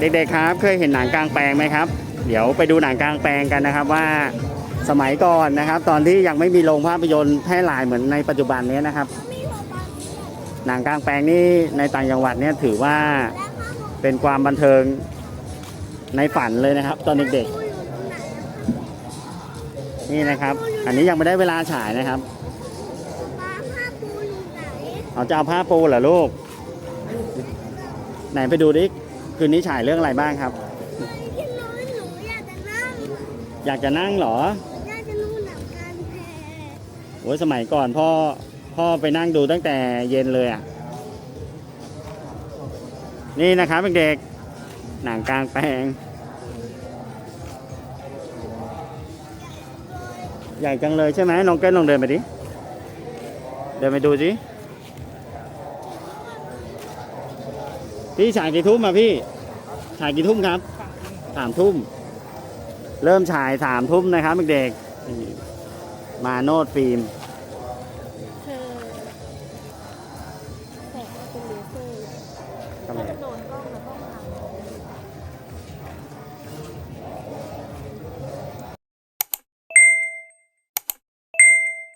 เด็กๆครับ เคยเห็นหนังกลางแปลงไหมครับ เดี๋ยวไปดูหนังกลางแปลงกันนะครับว่าสมัยก่อนนะครับ ตอนที่ยังไม่มีโรงภาพยนตร์แพร่หลายเหมือนในปัจจุบันนี้นะครับ หนังกลางแปลงนี่ในต่างจังหวัดเนี่ยถือว่าเป็นความบันเทิงในฝันเลยนะครับ ตอนเด็กๆนี่นะครับ อันนี้ยังไม่ได้เวลาฉายนะครับปลาผ้าปูอยู่ไหนเอาจะเอาผ้าปูเหรอลูกไหนไปดูดิ คืนนี้ฉายเรื่องอะไรบ้างครับที่น้อยหนูอยากจะนั่งอยากจะนั่งเหรออยากจะดูหนังกลารแพรโอ้ยสมัยก่อนพ่อพ่อไปนั่งดูตั้งแต่เย็นเลยอะ นี่นะครับเด็กๆหนังกลางแปลง ใหญ่จังเลยใช่ไหมน้องเก้นลองเดินไปดิ เดินไปดูสิ พี่ฉายกี่ทุ่มมาพี่ ฉายกี่ทุ่มครับสามทุ่ม เริ่มฉายสามทุ่มนะครับเด็กๆมาโนดฟิล์มกำหนดกล้